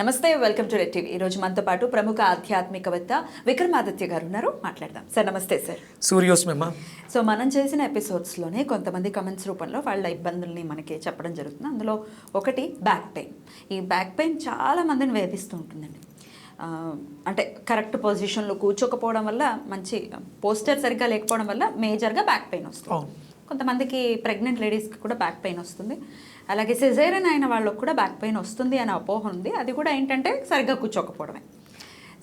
నమస్తే welcome to red TV. ఈ రోజు మనతో పాటు ప్రముఖ ఆధ్యాత్మికవేత్త విక్రమాదిత్య గారు ఉన్నారు. మాట్లాడదాం. సార్ నమస్తే సార్. సూర్యోస్మమ్మ సో మనం చేసిన ఎపిసోడ్స్లోనే కొంతమంది కమెంట్స్ రూపంలో వాళ్ళ ఇబ్బందుల్ని మనకి చెప్పడం జరుగుతుంది. అందులో ఒకటి బ్యాక్ పెయిన్. ఈ బ్యాక్ పెయిన్ చాలా మందిని వేధిస్తూ ఉంటుందండి. అంటే కరెక్ట్ పొజిషన్లో కూర్చోకపోవడం వల్ల మంచి పోస్టర్ సరిగ్గా లేకపోవడం వల్ల మేజర్గా బ్యాక్ పెయిన్ వస్తుంది. అవును. కొంతమందికి ప్రెగ్నెంట్ లేడీస్కి కూడా బ్యాక్ పెయిన్ వస్తుంది. అలాగే సిజేరియన్ అయిన వాళ్ళకు కూడా బ్యాక్ పెయిన్ వస్తుంది అనే అపోహ ఉంది. అది కూడా ఏంటంటే సరిగ్గా కూర్చోకపోవడమే.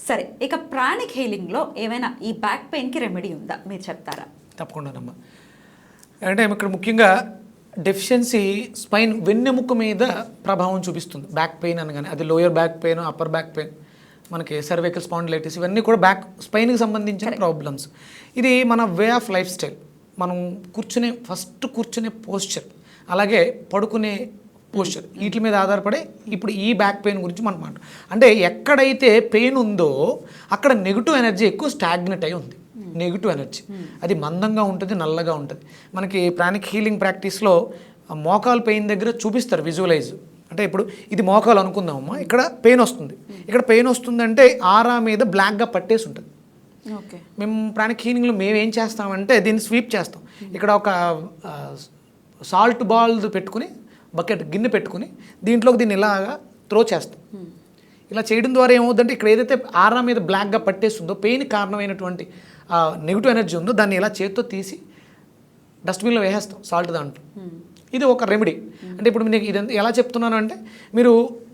సరే ఇక ప్రాణిక్ హీలింగ్లో ఏమైనా ఈ బ్యాక్ పెయిన్కి రెమెడీ ఉందా? మీరు చెప్తారా? తప్పకుండానమ్మా అంటే ఇక్కడ ముఖ్యంగా డెఫిషియన్సీ స్పైన్ వెన్నెముక మీద ప్రభావం చూపిస్తుంది. బ్యాక్ పెయిన్ అనగానే. అది lower back pain upper back pain మనకి సర్వైకల్ స్పాండిలైటిస్ ఇవన్నీ కూడా బ్యాక్ స్పైన్కి సంబంధించిన ప్రాబ్లమ్స్ ఇది మన వే ఆఫ్ లైఫ్ స్టైల్ మనం కూర్చునే ఫస్ట్ కూర్చునే పోస్చర్ అలాగే పడుకునే పోస్చర్ వీటి మీద ఆధారపడే ఇప్పుడు ఈ బ్యాక్ పెయిన్ గురించి మనం మాట అంటే ఎక్కడైతే పెయిన్ ఉందో అక్కడ నెగిటివ్ ఎనర్జీ ఎక్కువ స్టాగ్నెట్ అయి ఉంది. నెగిటివ్ ఎనర్జీ అది మందంగా ఉంటుంది నల్లగా ఉంటుంది. మనకి ప్రాణిక్ హీలింగ్ ప్రాక్టీస్లో మోకాలు పెయిన్ దగ్గర చూపిస్తారు విజువలైజ్ అంటే ఇప్పుడు ఇది మోకాలు అనుకుందామమ్మా ఇక్కడ పెయిన్ వస్తుంది. ఇక్కడ పెయిన్ వస్తుందంటే ఆరా మీద బ్లాక్గా పట్టేసి ఉంటుంది. మేము ప్రాణిక్ హీలింగ్లో మేము ఏం చేస్తామంటే దీన్ని స్వీప్ చేస్తాం. ఇక్కడ ఒక సాల్ట్ బాల్ పెట్టుకుని బకెట్ గిన్నె పెట్టుకుని దీంట్లోకి దీన్ని ఇలాగా త్రో చేస్తాం. ఇలా చేయడం ద్వారా ఏమవుతుందంటే ఇక్కడ ఏదైతే ఆరా మీద బ్లాక్గా పట్టేస్తుందో పెయిన్ కారణమైనటువంటి నెగిటివ్ ఎనర్జీ ఉందో దాన్ని ఇలా చేత్తో తీసి డస్ట్బిన్లో వేసేస్తాం సాల్ట్ దాంట్లో. ఇది ఒక రెమెడీ. అంటే ఇప్పుడు మీకు ఇదంతా ఎలా చెప్తున్నాను అంటే మీరు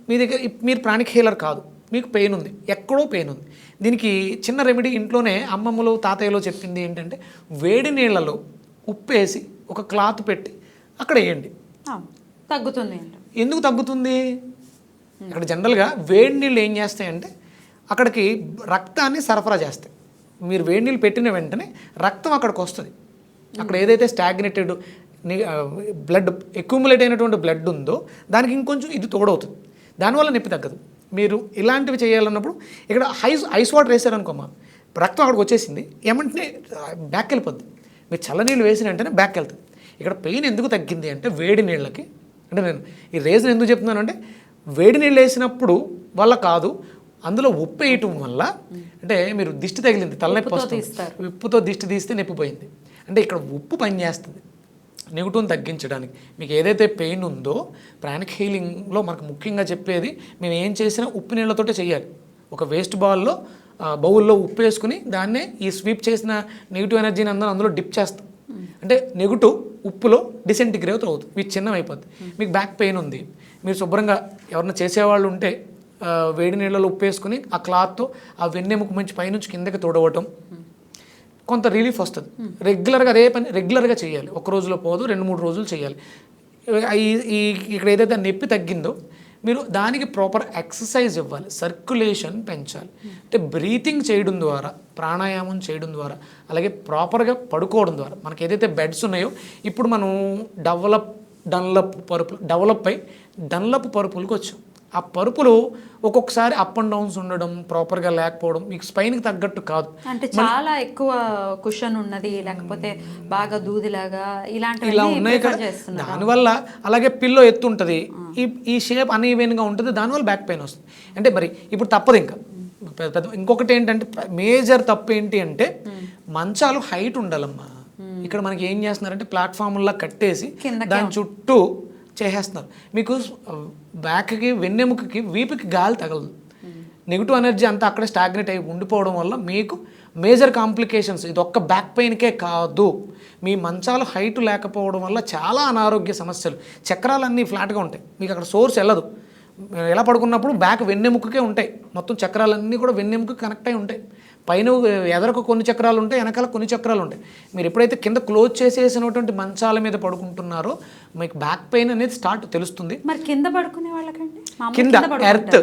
మీ దగ్గర మీరు ప్రాణిక్ హీలర్ కాదు. మీకు పెయిన్ ఉంది. ఎక్కడో పెయిన్ ఉంది. దీనికి చిన్న రెమెడీ ఇంట్లోనే అమ్మమ్మలు తాతయ్యలో చెప్పింది ఏంటంటే వేడి నీళ్ళలో ఉప్పు వేసి ఒక క్లాత్ పెట్టి అక్కడ వేయండి. తగ్గుతుంది ఎందుకు తగ్గుతుంది? ఇక్కడ జనరల్గా వేడి నీళ్ళు ఏం చేస్తాయంటే అక్కడికి రక్తాన్ని సరఫరా చేస్తాయి. మీరు వేడి నీళ్ళు పెట్టిన వెంటనే రక్తం అక్కడికి వస్తుంది. అక్కడ ఏదైతే స్టాగ్నేటెడ్ బ్లడ్ ఎక్యుములేట్ అయినటువంటి బ్లడ్ ఉందో దానికి ఇంకొంచెం ఇది తోడవుతుంది. దానివల్ల నొప్పి తగ్గదు. మీరు ఇలాంటివి చేయాలన్నప్పుడు ఇక్కడ ఐస్ ఐస్ వాటర్ వేసారనుకోమా? రక్తం అక్కడికి వచ్చేసింది. ఏమంటే బ్యాక్ వెళ్ళిపోద్ది. మీరు చల్లనీళ్ళు వేసిన వెంటనే బ్యాక్ వెళ్తుంది ఇక్కడ పెయిన్ ఎందుకు తగ్గింది అంటే వేడి నీళ్ళకి. అంటే నేను ఈ రీజన్ ఎందుకు చెప్తున్నాను అంటే వేడి నీళ్ళు వేసినప్పుడు వల్ల కాదు అందులో ఉప్పు వేయటం వల్ల అంటే మీరు దిష్టి తగిలింది తలనొప్పి ఉప్పుతో వస్తుంది. తీస్తారు. ఉప్పుతో దిష్టి తీస్తే నొప్పి పోయింది. అంటే ఇక్కడ ఉప్పు పనిచేస్తుంది. నెగిటివ్ని తగ్గించడానికి. మీకు ఏదైతే పెయిన్ ఉందో ప్రాణిక్ హీలింగ్లో మనకు ముఖ్యంగా చెప్పేది మేము ఏం చేసినా ఉప్పు నీళ్ళతోటే చేయాలి. ఒక వేస్ట్ బాల్లో బౌల్లో ఉప్పు వేసుకుని దాన్నే ఈ స్వీప్ చేసిన నెగిటివ్ ఎనర్జీని అందరం అందులో డిప్ చేస్తాం. అంటే నెగిటివ్ ఉప్పులో డిసెంటిగ్రేట్ అవుతుంది. మీకు చిన్నమైపోద్ది మీకు బ్యాక్ పెయిన్ ఉంది. మీరు శుభ్రంగా ఎవరైనా చేసేవాళ్ళు ఉంటే వేడి నీళ్ళలో ఉప్పు వేసుకుని ఆ క్లాత్తో ఆ వెన్నెముక మంచి పైనుంచి కిందకి తోడవటం. కొంత రిలీఫ్ వస్తుంది. రెగ్యులర్గా అదే పని రెగ్యులర్గా చేయాలి. ఒక రోజులో పోదు రెండు మూడు రోజులు చేయాలి. ఈ ఇక్కడ ఏదైతే నొప్పి తగ్గిందో మీరు దానికి ప్రాపర్ ఎక్సర్సైజ్ ఇవ్వాలి. సర్క్యులేషన్ పెంచాలి. అంటే బ్రీతింగ్ చేయడం ద్వారా ప్రాణాయామం చేయడం ద్వారా అలాగే ప్రాపర్గా పడుకోవడం ద్వారా. మనకి ఏదైతే బెడ్స్ ఉన్నాయో ఇప్పుడు మనం డెవలప్ డన్లప్ పరుపులు డెవలప్ అయి డన్లప్ పరుపులకు వచ్చాం. ఆ పరుపులు ఒక్కొక్కసారి అప్ అండ్ డౌన్స్ ఉండడం ప్రాపర్గా లేకపోవడం మీకు స్పైన్కి తగ్గట్టు కాదు. అంటే చాలా ఎక్కువ కుషన్ ఉన్నది లేకపోతే బాగా దూదిలాగా ఇలాంటివి ఇలా ఉన్నాయి కదా. దానివల్ల అలాగే పిల్లో ఎత్తు ఉంటుంది. ఈ ఈ షేప్ అన్ఈవెన్గా ఉంటుంది దానివల్ల బ్యాక్ పెయిన్ వస్తుంది. అంటే మరి ఇప్పుడు తప్పదు ఇంకా. పెద్ద- ఇంకొకటి ఏంటంటే మేజర్ తప్పు ఏంటి అంటే మంచాలు హైట్ ఉండాలమ్మా. ఇక్కడ మనకి ఏం చేస్తున్నారంటే ప్లాట్ఫామ్లా కట్టేసి దాని చుట్టూ చేసేస్తున్నారు. మీకు బ్యాక్కి వెన్నెముకకి వీపుకి గాలి తగలదు. నెగిటివ్ ఎనర్జీ అంతా అక్కడే స్టాగ్నేట్ అయి ఉండిపోవడం వల్ల మీకు మేజర్ కాంప్లికేషన్స్ ఇది ఒక్క బ్యాక్ పెయిన్కే కాదు. మీ మంచాలు హైట్ లేకపోవడం వల్ల చాలా అనారోగ్య సమస్యలు. చక్రాలన్నీ ఫ్లాట్గా ఉంటాయి. మీకు అక్కడ సోర్స్ వెళ్ళదు. ఎలా పడుకున్నప్పుడు బ్యాక్ వెన్నెముకకే ఉంటాయి. మొత్తం చక్రాలన్నీ కూడా వెన్నెముక కనెక్ట్ అయి ఉంటాయి. పైన ఎదరకు కొన్ని చక్రాలు ఉంటాయి వెనకాల కొన్ని చక్రాలు ఉంటాయి. మీరు ఎప్పుడైతే కింద క్లోజ్ చేసేసినటువంటి మంచాల మీద పడుకుంటున్నారో మీకు బ్యాక్ పెయిన్ అనేది స్టార్ట్ తెలుస్తుంది. మరి కింద పడుకునే వాళ్ళకండి కింద. ఎర్త్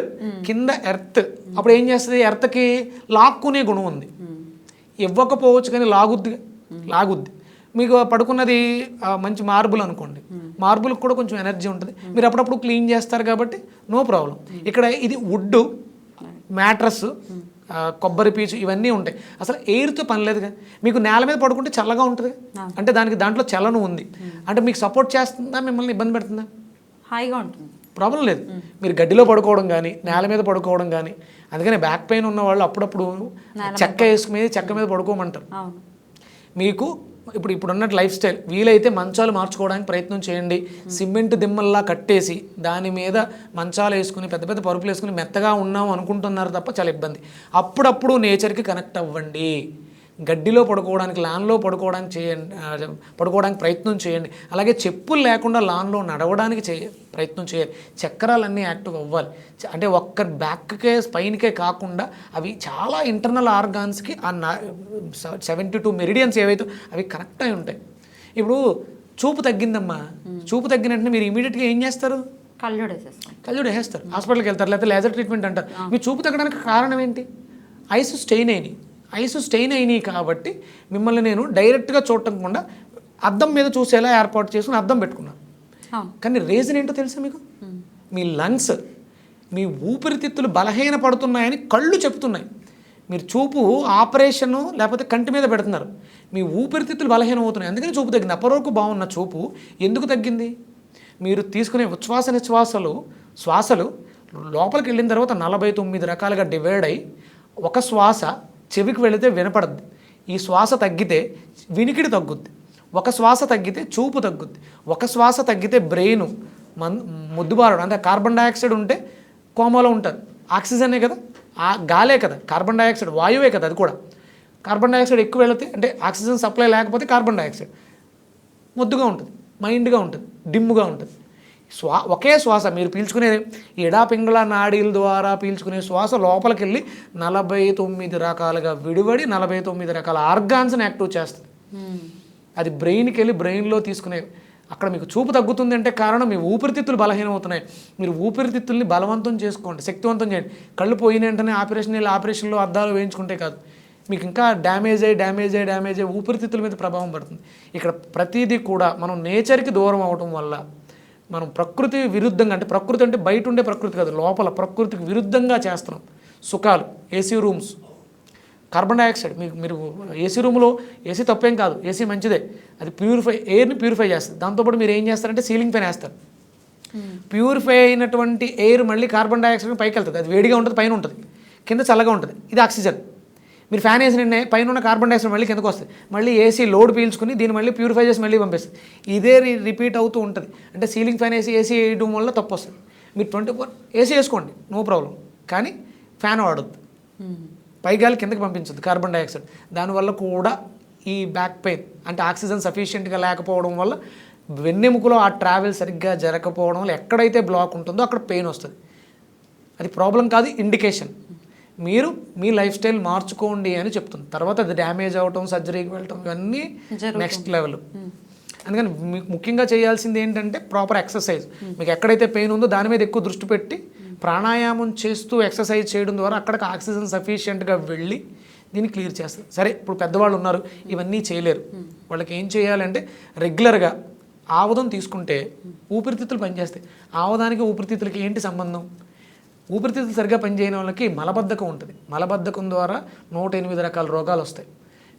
కింద ఎర్త్ అప్పుడు ఏం చేస్తుంది? ఎర్త్కి లాక్కునే గుణం ఉంది. ఇవ్వకపోవచ్చు కానీ లాగుద్ది. లాగుద్ది. మీకు పడుకున్నది మంచి మార్బుల్ అనుకోండి. మార్బుల్కి కూడా కొంచెం ఎనర్జీ ఉంటుంది. మీరు అప్పుడప్పుడు క్లీన్ చేస్తారు కాబట్టి నో ప్రాబ్లం. ఇక్కడ ఇది వుడ్ మ్యాట్రస్ కొబ్బరి పీచు ఇవన్నీ ఉంటాయి. అసలు ఎయిర్తో పని లేదు కదా మీకు నేల మీద పడుకుంటే చల్లగా ఉంటుంది. అంటే దానికి దాంట్లో చలనం ఉంది. అంటే మీకు సపోర్ట్ చేస్తుందా మిమ్మల్ని ఇబ్బంది పెడుతుందా? హాయిగా ఉంటుంది. ప్రాబ్లం లేదు. మీరు గడ్డిలో పడుకోవడం కానీ నేల మీద పడుకోవడం కానీ అందుకని బ్యాక్ పెయిన్ ఉన్న వాళ్ళు అప్పుడప్పుడు చెక్క వేసుకుని చెక్క మీద పడుకోమంటారు. మీకు ఇప్పుడు ఇప్పుడున్న లైఫ్ స్టైల్ వీలైతే మంచాలు మార్చుకోవడానికి ప్రయత్నం చేయండి. సిమెంట్ దిమ్మల్లా కట్టేసి దాని మీద మంచాలు వేసుకుని పెద్ద పెద్ద పరుపులు వేసుకుని మెత్తగా ఉన్నాం అనుకుంటున్నారు తప్ప చాలా ఇబ్బంది. అప్పుడప్పుడు నేచర్కి కనెక్ట్ అవ్వండి. గడ్డిలో పడుకోవడానికి లాన్లో పడుకోవడానికి చేయండి పడుకోవడానికి ప్రయత్నం చేయండి. అలాగే చెప్పులు లేకుండా లాన్లో నడవడానికి చేయ ప్రయత్నం చేయాలి. చక్రాలన్నీ యాక్టివ్ అవ్వాలి. చ- అంటే ఒక్క బ్యాక్కే స్పైన్కే కాకుండా అవి చాలా ఇంటర్నల్ ఆర్గాన్స్కి ఆ సెవెంటీ టూ మెరిడియన్స్ ఏవైతే అవి కనెక్ట్ అయి ఉంటాయి. ఇప్పుడు చూపు తగ్గిందమ్మా. చూపు తగ్గిన వెంటనే మీరు ఇమీడియట్గా ఏం చేస్తారు? కళ్ళు వేసేస్తాం. కళ్ళజోడు వేసేస్తారు. హాస్పిటల్కి వెళ్తారు లేకపోతే లేజర్ ట్రీట్మెంట్ అంటారు. మీ చూపు తగ్గడానికి కారణం ఏంటి? ఐస్ స్టెయిన్ అయినాయి. ఐస్ స్టెయిన్ అయినాయి కాబట్టి మిమ్మల్ని నేను డైరెక్ట్గా చూడకుండా అద్దం మీద చూసేలా ఏర్పాటు చేసుకుని అద్దం పెట్టుకున్నాను కానీ రీజన్ ఏంటో తెలుసా మీకు? మీ లంగ్స్ మీ ఊపిరితిత్తులు బలహీన పడుతున్నాయని కళ్ళు చెప్తున్నాయి. మీరు చూపు ఆపరేషను లేకపోతే కంటి మీద పెడుతున్నారు. మీ ఊపిరితిత్తులు బలహీనం అవుతున్నాయి. అందుకని చూపు తగ్గింది. అప్పటి వరకు బాగున్న చూపు ఎందుకు తగ్గింది? మీరు తీసుకునే ఉచ్ఛ్వాస నిశ్వాసలు శ్వాసలు లోపలికి వెళ్ళిన తర్వాత నలభై తొమ్మిది రకాలుగా డివైడ్ అయ్యి ఒక శ్వాస చెవికి వెళితే వినపడద్ది. ఈ శ్వాస తగ్గితే వినికిడి తగ్గుద్ది. ఒక శ్వాస తగ్గితే చూపు తగ్గుద్ది. ఒక శ్వాస తగ్గితే బ్రెయిన్ మన్ ముద్దుబారడం అంటే కార్బన్ డైఆక్సైడ్ ఉంటే కోమాలో ఉంటుంది. ఆక్సిజనే కదా. ఆ గాలే కదా. కార్బన్ డైఆక్సైడ్ వాయువే కదా అది కూడా. కార్బన్ డైఆక్సైడ్ ఎక్కువ వెళితే అంటే ఆక్సిజన్ సప్లై లేకపోతే కార్బన్ డైఆక్సైడ్. ముద్దుగా ఉంటుంది. మైండ్గా ఉంటుంది. డిమ్ముగా ఉంటుంది. శ్వా ఒకే శ్వాస మీరు పీల్చుకునే ఎడా పింగళ నాడీల ద్వారా పీల్చుకునే శ్వాస లోపలికి వెళ్ళి నలభై తొమ్మిది రకాలుగా విడివడి నలభై తొమ్మిది రకాల ఆర్గాన్స్ని యాక్టివ్ చేస్తుంది. అది బ్రెయిన్కి వెళ్ళి బ్రెయిన్లో తీసుకునే అక్కడ మీకు చూపు తగ్గుతుంది అంటే కారణం మీ ఊపిరితిత్తులు బలహీనం అవుతున్నాయి మీరు ఊపిరితిత్తుల్ని బలవంతం చేసుకోండి శక్తివంతం చేయండి. కళ్ళు పోయిన వెంటనే ఆపరేషన్ వెళ్ళి ఆపరేషన్లో అద్దాలు వేయించుకుంటే కాదు. మీకు ఇంకా డ్యామేజ్ అయ్యి డ్యామేజ్ అయ్యి డ్యామేజ్ అయ్యి ఊపిరితిత్తుల మీద ప్రభావం పడుతుంది. ఇక్కడ ప్రతిదీ కూడా మనం నేచర్కి దూరం అవటం వల్ల మనం ప్రకృతి విరుద్ధంగా అంటే ప్రకృతి అంటే బయట ఉండే ప్రకృతి కాదు లోపల ప్రకృతికి విరుద్ధంగా చేస్తున్నాం. సుఖాలు ఏసీ రూమ్స్. కార్బన్ డైఆక్సైడ్ మీకు మీరు ఏసీ రూమ్లో ఏసీ తప్పేం కాదు ఏసీ మంచిదే. అది ప్యూరిఫై ఎయిర్ని ప్యూరిఫై చేస్తుంది. దాంతోపాటు మీరు ఏం చేస్తారంటే సీలింగ్ పైన వేస్తారు. ప్యూరిఫై అయినటువంటి ఎయిర్ మళ్ళీ కార్బన్ డైఆక్సైడ్ పైకి వెళ్తుంది. అది వేడిగా ఉంటుంది పైన ఉంటుంది. కింద చల్లగా ఉంటుంది. ఇది ఆక్సిజన్. మీరు ఫ్యాన్ వేసిన పైన ఉన్న కార్బన్ డైఆక్సైడ్ మళ్ళీ కిందకు వస్తుంది. మళ్ళీ ఏసీ లోడ్ పీల్చుకుని దీన్ని మళ్ళీ ప్యూరిఫై చేసి మళ్ళీ పంపిస్తుంది. ఇదే రిపీట్ అవుతూ ఉంటుంది. అంటే సీలింగ్ ఫ్యాన్ వేసి ఏసీ వేయడం వల్ల తప్పు వస్తుంది. మీరు ట్వంటీ ఫోర్ ఏసీ వేసుకోండి నో ప్రాబ్లం కానీ ఫ్యాన్ వాడద్దు. పైగాలి కిందకి పంపించదు కార్బన్ డైఆక్సైడ్ దానివల్ల కూడా ఈ బ్యాక్ పెయిన్ అంటే ఆక్సిజన్ సఫిషియెంట్గా లేకపోవడం వల్ల వెన్నెముకలో ఆ ట్రావెల్ సరిగ్గా జరగకపోవడం వల్ల ఎక్కడైతే బ్లాక్ ఉంటుందో అక్కడ పెయిన్ వస్తుంది. అది ప్రాబ్లం కాదు ఇండికేషన్ మీరు మీ లైఫ్ స్టైల్ మార్చుకోండి అని చెప్తుంది. తర్వాత అది డ్యామేజ్ అవ్వటం సర్జరీకి వెళ్ళటం ఇవన్నీ నెక్స్ట్ లెవెల్. అందుకని మీకు ముఖ్యంగా చేయాల్సింది ఏంటంటే ప్రాపర్ ఎక్సర్సైజ్. మీకు ఎక్కడైతే పెయిన్ ఉందో దాని మీద ఎక్కువ దృష్టి పెట్టి ప్రాణాయామం చేస్తూ ఎక్సర్సైజ్ చేయడం ద్వారా అక్కడికి ఆక్సిజన్ సఫిషియెంట్గా వెళ్ళి దీన్ని క్లియర్ చేస్తారు. సరే ఇప్పుడు పెద్దవాళ్ళు ఉన్నారు ఇవన్నీ చేయలేరు. వాళ్ళకి ఏం చేయాలంటే రెగ్యులర్గా ఆముదం తీసుకుంటే ఊపిరితిత్తులు పనిచేస్తాయి. ఆముదానికి ఊపిరితిత్తులకి ఏంటి సంబంధం? ఊపిరితిత్తులు సరిగ్గా పనిచేయని వాళ్ళకి మలబద్ధకం ఉంటుంది. మలబద్ధకం ద్వారా నూట ఎనిమిది రకాల రోగాలు వస్తాయి.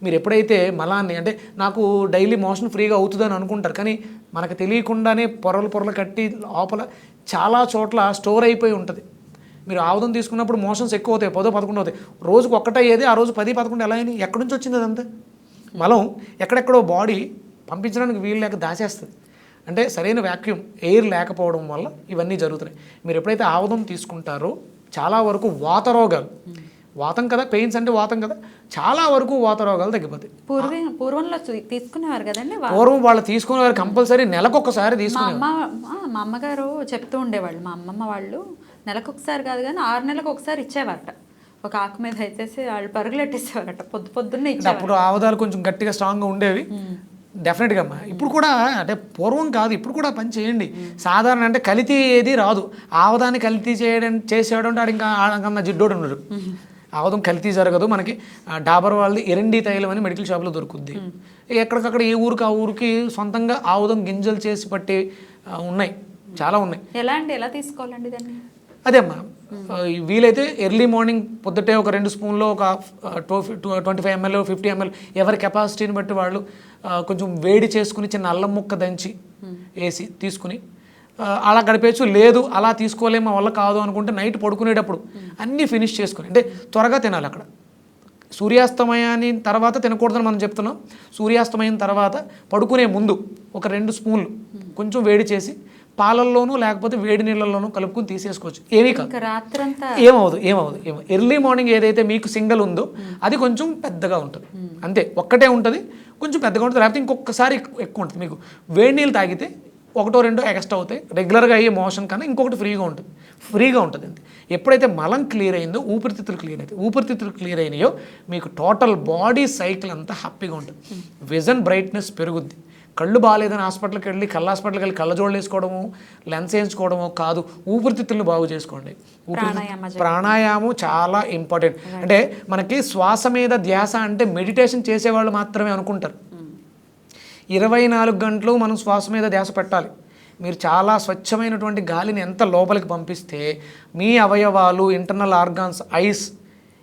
మీరు ఎప్పుడైతే మలాన్ని అంటే నాకు డైలీ మోషన్ ఫ్రీగా అవుతుందని అనుకుంటారు. కానీ మనకు తెలియకుండానే పొరలు పొరలు కట్టి లోపల చాలా చోట్ల స్టోర్ అయిపోయి ఉంటుంది. మీరు ఆవుదం తీసుకున్నప్పుడు మోషన్స్ ఎక్కువ అవుతాయి. పదో పదకొండు అవుతాయి. రోజుకు ఒక్కటయ్యేది ఆ రోజు పది పదకొండు ఎలా అయినాయి? ఎక్కడి నుంచి వచ్చింది అదంతా? మలం ఎక్కడెక్కడో బాడీ పంపించడానికి వీలు లేక దాచేస్తుంది. అంటే సరైన వ్యాక్యూమ్ ఎయిర్ లేకపోవడం వల్ల ఇవన్నీ జరుగుతున్నాయి. మీరు ఎప్పుడైతే ఆవుదం తీసుకుంటారో చాలా వరకు వాత రోగాలు వాతం కదా? పెయిన్స్ అంటే వాతం కదా? చాలా వరకు వాత రోగాలు తగ్గిపోతాయి. పూర్వీ పూర్వంలో తీసుకునేవారు కదండి పూర్వం వాళ్ళు తీసుకునే వారు కంపల్సరీ నెలకొకసారి తీసుకునే మా అమ్మగారు చెప్తూ ఉండేవాళ్ళు. మా అమ్మమ్మ వాళ్ళు నెలకు ఒకసారి కాదు కానీ ఆరు నెలలకు ఒకసారి ఇచ్చేవారట. ఒక ఆకు మీద వేసేసి వాళ్ళు పరుగులు ఎట్టేసేవారట పొద్దు పొద్దున్నే అప్పుడు ఆవుదాలు కొంచెం గట్టిగా స్ట్రాంగ్గా ఉండేవి. డెఫినెట్గా అమ్మా. ఇప్పుడు కూడా అంటే పూర్వం కాదు ఇప్పుడు కూడా పని చేయండి. సాధారణ అంటే కలితీ ఏది రాదు. ఆవదాన్ని కలితీ చేయడం చేసేవాడు అంటే ఇంకా ఆడకన్నా జిడ్డోడు ఉన్నాడు ఆవదం కలితీ జరగదు మనకి. డాబర్ వాళ్ళది ఎరండి తైలం అని మెడికల్ షాప్లో దొరుకుద్ది. ఎక్కడికక్కడ ఏ ఊరికి ఆ ఊరికి సొంతంగా ఆవుదం గింజలు చేసి పట్టే ఉన్నాయి. చాలా ఉన్నాయి. ఎలా అండి? ఎలా తీసుకోవాలండి దాన్ని? అదే అమ్మా వీలైతే ఎర్లీ మార్నింగ్ పొద్దుటే ఒక రెండు స్పూన్లో ఒక twenty five ML fifty ML ఎవరి కెపాసిటీని బట్టి వాళ్ళు కొంచెం వేడి చేసుకుని చిన్న అల్లం ముక్క దంచి వేసి తీసుకుని అలా గడిపేయచ్చు. లేదు అలా తీసుకోలేము మా వల్ల కాదు అనుకుంటే నైట్ పడుకునేటప్పుడు అన్నీ ఫినిష్ చేసుకుని అంటే త్వరగా తినాలి అక్కడ. సూర్యాస్తమయాన్ని తర్వాత తినకూడదని మనం చెప్తున్నాం. సూర్యాస్తమయం తర్వాత పడుకునే ముందు ఒక రెండు స్పూన్లు కొంచెం వేడి చేసి పాలల్లోనూ లేకపోతే వేడి నీళ్ళల్లోనూ కలుపుకొని తీసేసుకోవచ్చు. ఏమీ కాదు. రాత్రంతా ఏమవదు ఏమవదు ఏమో ఎర్లీ మార్నింగ్ ఏదైతే మీకు సింగిల్ ఉందో అది కొంచెం పెద్దగా ఉంటుంది. అంతే ఒక్కటే ఉంటుంది కొంచెం పెద్దగా ఉంటుంది. లేకపోతే ఇంకొకసారి ఎక్కు- ఎక్కువ ఉంటుంది. మీకు వేడి నీళ్ళు తాగితే ఒకటో రెండో ఎక్స్ట్రా అవుతాయి. రెగ్యులర్గా అయ్యే మోషన్ కన్నా ఇంకొకటి ఫ్రీగా ఉంటుంది. ఫ్రీగా ఉంటుంది అంతే. ఎప్పుడైతే మలం క్లియర్ అయిందో ఊపిరితిత్తులు క్లియర్ అవుతాయి. ఊపిరితిత్తులు క్లియర్ అయినాయో మీకు టోటల్ బాడీ సైకిల్ అంతా హ్యాపీగా ఉంటుంది. విజన్ బ్రైట్నెస్ పెరుగుద్ది. కళ్ళు బాగాలేదని హాస్పిటల్కి వెళ్ళి కళ్ళ హాస్పిటల్కి వెళ్ళి కళ్ళజోళ్ళు వేసుకోవడము లెన్స్ వేయించుకోవడము కాదు. ఊపిరితిత్తులను బాగు చేసుకోండి. ప్రాణాయామ చాలా ఇంపార్టెంట్. అంటే మనకి శ్వాస మీద ధ్యాస అంటే మెడిటేషన్ చేసేవాళ్ళు మాత్రమే అనుకుంటారు. ఇరవై నాలుగు గంటలు మనం శ్వాస మీద ధ్యాస పెట్టాలి. మీరు చాలా స్వచ్ఛమైనటువంటి గాలిని ఎంత లోపలికి పంపిస్తే మీ అవయవాలు ఇంటర్నల్ ఆర్గాన్స్ ఐస్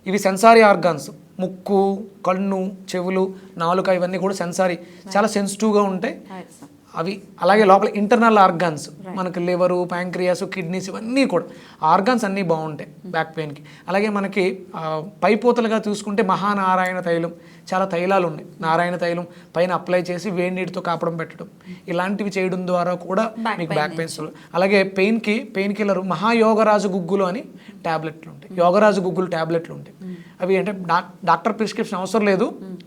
ఇవి సెన్సారీ ఆర్గాన్స్ ముక్కు కన్ను చెవులు నాలుక ఇవన్నీ కూడా సెన్సారీ. చాలా సెన్సిటివ్గా ఉంటాయి. అవి అలాగే లోపల ఇంటర్నల్ ఆర్గాన్స్ మనకి లివరు ప్యాంక్రియాస్ కిడ్నీస్ ఇవన్నీ కూడా. ఆర్గాన్స్ అన్నీ బాగుంటాయి బ్యాక్ పెయిన్కి అలాగే మనకి పైపోతలుగా చూసుకుంటే మహానారాయణ తైలం చాలా తైలాలు ఉన్నాయి. నారాయణ తైలం పైన అప్లై చేసి వేడి నీటితో కాపడం పెట్టడం. ఇలాంటివి చేయడం ద్వారా కూడా మీకు బ్యాక్ పెయిన్స్ అలాగే పెయిన్కి పెయిన్ కిల్లర్ మహాయోగరాజు గుగ్గులు అని ట్యాబ్లెట్లు ఉంటాయి. యోగరాజు గుగ్గులు ట్యాబ్లెట్లు ఉంటాయి. అవి అంటే డాక్ డాక్టర్ ప్రిస్క్రిప్షన్ అవసరం లేదు.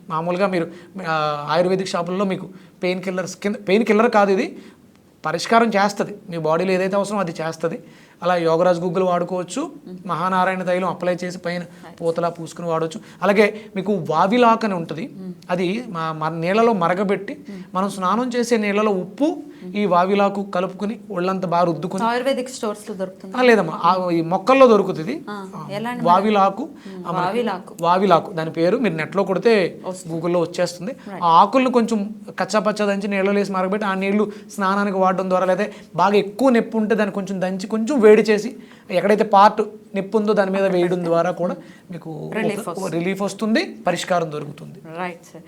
మామూలుగా మీరు ఆయుర్వేదిక్ షాపుల్లో మీకు పెయిన్ కిల్లర్స్ కింద పెయిన్ కిల్లర్ కాదు ఇది. పరిష్కారం చేస్తుంది. మీ బాడీలో ఏదైతే అవసరమో అది చేస్తుంది. అలా యోగరాజ్ గుగ్గులు వాడుకోవచ్చు. మహానారాయణ తైలం అప్లై చేసి పైన పూతలా పూసుకుని వాడవచ్చు అలాగే మీకు వావిలాక్ అని ఉంటుంది. అది మా నీళ్ళలో మరగబెట్టి మనం స్నానం చేసే నీళ్ళలో ఉప్పు ఈ వావిలాకు కలుపుకుని ఒళ్ళంతా బాగా రుద్దుకుని ఆయుర్వేదిక్ స్టోర్స్లో దొరుకుతుంది. లేదమ్మా ఈ మొక్కల్లో దొరుకుతుంది. వావిలాకు. వావిలాకు. దాని పేరు మీరు నెట్లో కొడితే గూగుల్లో వచ్చేస్తుంది. ఆ ఆకులను కొంచెం కచ్చాపచ్చా దంచి నీళ్ళలో వేసి మరగబెట్టి ఆ నీళ్ళు స్నానానికి వాడడం ద్వారా లేదా బాగా ఎక్కువ నొప్పి ఉంటే దాన్ని కొంచెం దంచి కొంచెం వేడి చేసి ఎక్కడైతే పార్ట్ నొప్పి ఉందో దాని మీద వేయడం ద్వారా కూడా మీకు రిలీఫ్ వస్తుంది. పరిష్కారం దొరుకుతుంది. Right sir